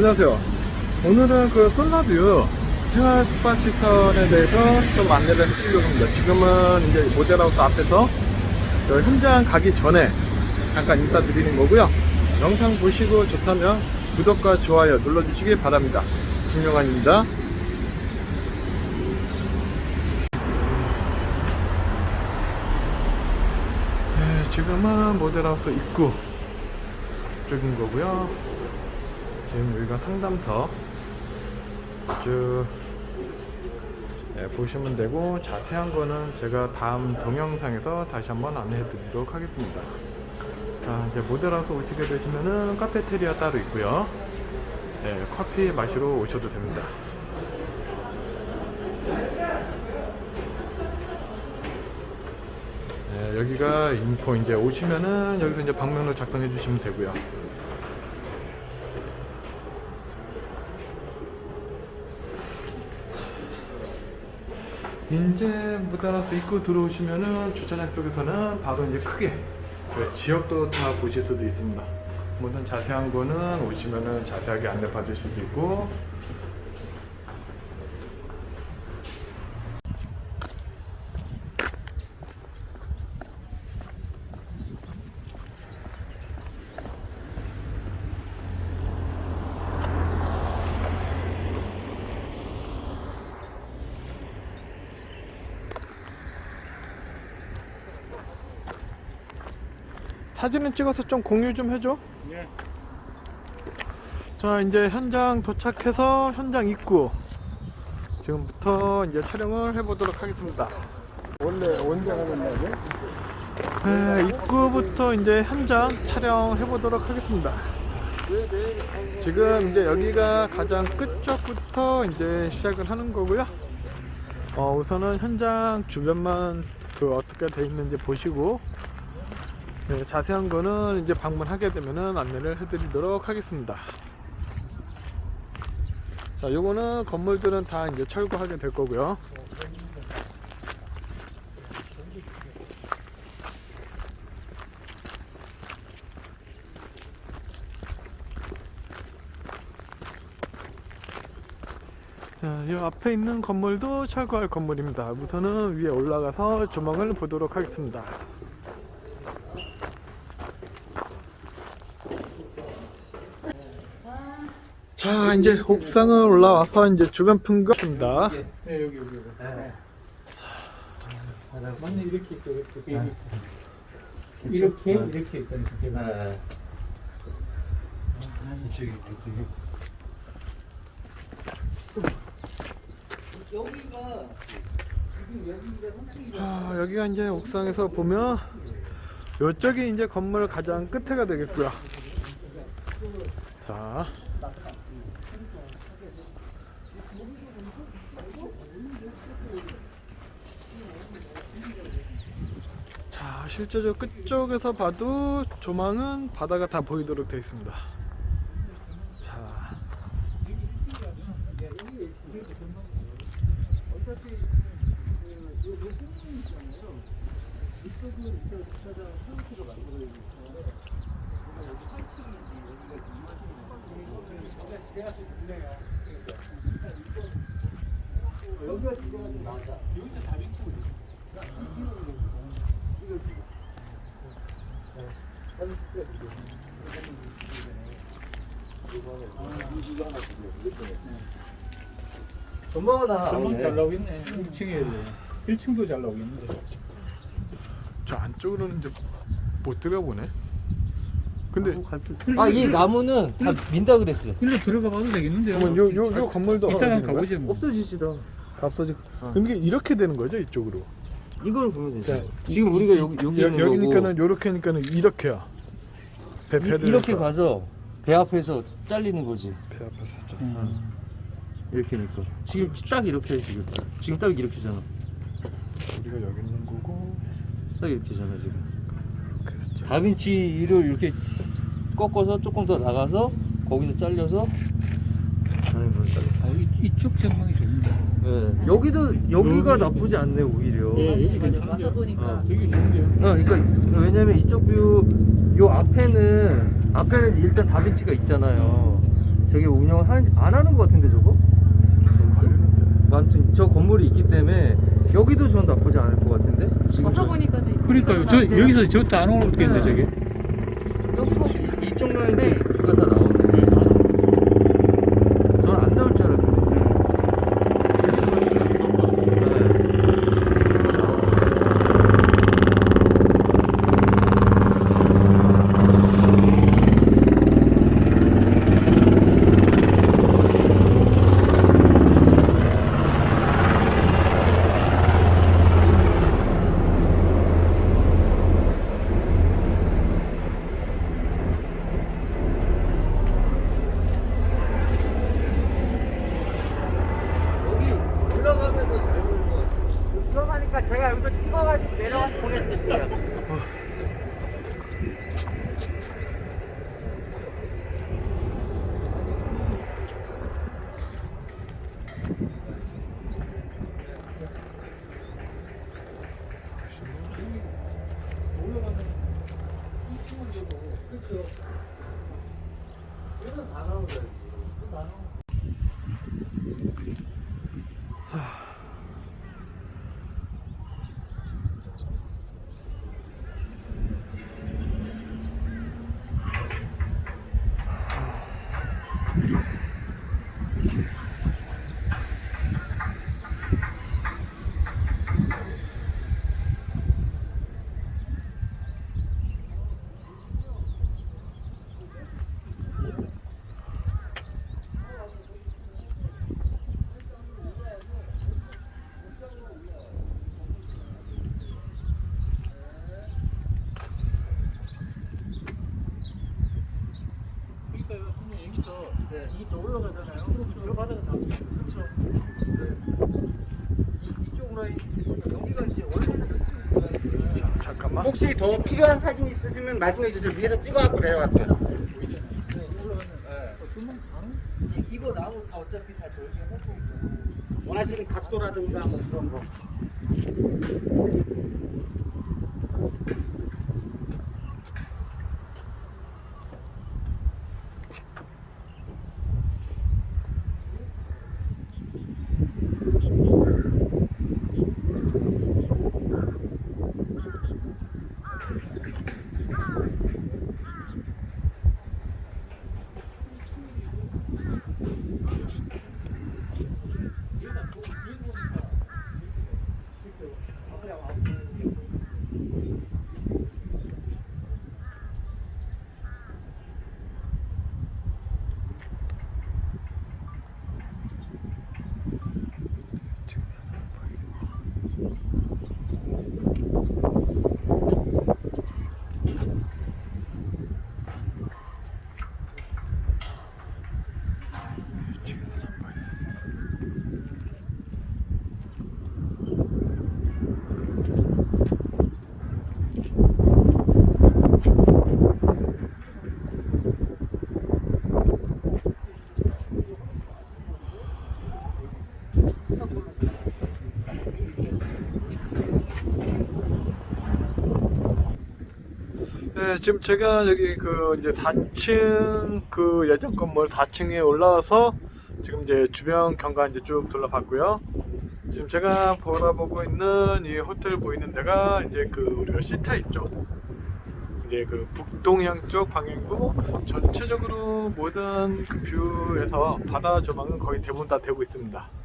안녕하세요. 오늘은 그 솔라뷰 생활 스파 시설에 대해서 좀 안내를 해드리려고 합니다. 지금은 이제 모델하우스 앞에서 저 현장 가기 전에 잠깐 인사드리는 거고요. 영상 보시고 좋다면 구독과 좋아요 눌러주시기 바랍니다. 김용환입니다. 네, 지금은 모델하우스 입구 쪽인 거고요. 지금 여기가 상담서 쭉 네, 보시면 되고 자세한 거는 제가 다음 동영상에서 다시 한번 안내해 드리도록 하겠습니다. 자, 이제 모델하우스 오시게 되시면은 카페테리아 따로 있고요. 네, 커피 마시러 오셔도 됩니다. 네, 여기가 인포 이제 오시면은 여기서 이제 방명록 작성해 주시면 되고요. 이제 무다라스 입구 들어오시면은 주차장 쪽에서는 바로 이제 크게 그 지역도 다 보실 수도 있습니다. 모든 자세한 거는 오시면은 자세하게 안내 받으실 수 있고 사진을 찍어서 좀 공유 좀 해줘. 예. 자 이제 현장 도착해서 현장 입구 지금부터 이제 촬영을 해보도록 하겠습니다. 원래 언제 하는 날이야? 네, 입구부터 이제 현장 촬영 해 보도록 하겠습니다. 지금 이제 여기가 가장 끝쪽부터 이제 시작을 하는 거고요. 어, 우선은 현장 주변만 그 어떻게 돼 있는지 보시고 네, 자세한 거는 이제 방문하게 되면은 안내를 해드리도록 하겠습니다. 자, 요거는 건물들은 다 이제 철거하게 될 거고요. 자, 이 앞에 있는 건물도 철거할 건물입니다. 우선은 위에 올라가서 조망을 보도록 하겠습니다. 자, 이제 옥상을 올라와서 이제 주변 풍경 입니다. 네 여기 여기 여기. 네. 맞네 이렇게 있고 이렇게 여기. 이렇게 이렇게 있다니까. 네. 이쪽이 이쪽이. 여기가 지금 여기가 선생님 아, 여기가 이제 옥상에서 보면 이쪽이 이제 건물 가장 끝에가 되겠고요. 자. 자, 실제로 끝쪽에서 봐도 조망은 바다가 다 보이도록 되어 있습니다. 자. 여기가 지금 좀 나자. 여기서 다 비치고 전망은 다 전망. 잘 나오겠네. 1층에 1층도 잘 나오겠는데. 저 안쪽으로는 이제 못 들어보네. 근데 아, 이 나무는 다 민다 그랬어요. 일로 들어가 봐도 되겠는데요. 그러면 요, 요, 요 건물도 이따가 없어지는 거야? 가보죠. 뭐. 없어지지다. 다 없어지. 어. 근데 이렇게 되는 거죠 이쪽으로. 이걸 보면 되죠. 자, 지금 우리가 여기 여기 여, 있는 여기니까는 거고 요렇게니까는 이렇게야. 배, 이, 배를 이렇게 해서. 가서 배 앞에서 잘리는 거지. 배 앞에서. 좀. 음. 이렇게니까. 지금 딱 이렇게 지금. 지금 딱 이렇게잖아. 우리가 여기 있는 거고. 딱 이렇게잖아 지금. 그렇죠. 다빈치를 이렇게 꺾어서 조금 더 나가서 거기서 잘려서 하는. 아, 이, 이쪽 전망이 좋은데. 예. 여기도 여기가 나쁘지 않네 오히려. 예, 여기 와서 괜찮은데요. 보니까 어. 되게 좋은데요. 어, 그러니까 왜냐면 이쪽 뷰, 요 앞에는 앞에는 일단 다빈치가 있잖아요. 저기 운영을 하는지 안 하는 것 같은데 저거? 아무튼 저 건물이 있기 때문에 여기도 전 나쁘지 않을 것 같은데 지금 저- 보니까 네. 그러니까요. 저 여기서 저것도 안 오겠네 저게. 여기 이쪽 라인도 네. 뷰가 다 나오네 저는 안 나올 줄 알았는데 여기 올라가면 더잘 보일 것 같아 들어가니까 제가 여기서 찍어가지고 내려가서 보내드릴게요. 그러니까요. 선생님 여기서 이게 또 올라가잖아요. 그렇죠. 저 바닥은 다 그렇죠. 이쪽 라인 여기가 이제 원래는 라인이잖아요 잠깐만. 혹시 더 필요한 사진 있으시면 말씀해 주세요. 위에서 찍어갖고 내려갈게요. 네, 이거 나무 다 어차피 다할 거니까 원하시는 각도라든가 뭐 그런 거. 네, 지금 제가 여기 그 이제 4층 그 예전 건물 4층에 올라와서 지금 이제 주변 경관 이제 쭉 둘러봤고요. 지금 제가 바라보고 있는 이 호텔 보이는 데가 이제 그 우리가 C타입 쪽. 이제 그 북동향 쪽 방향이고 전체적으로 모든 그 뷰에서 바다 조망은 거의 대부분 다 되고 있습니다.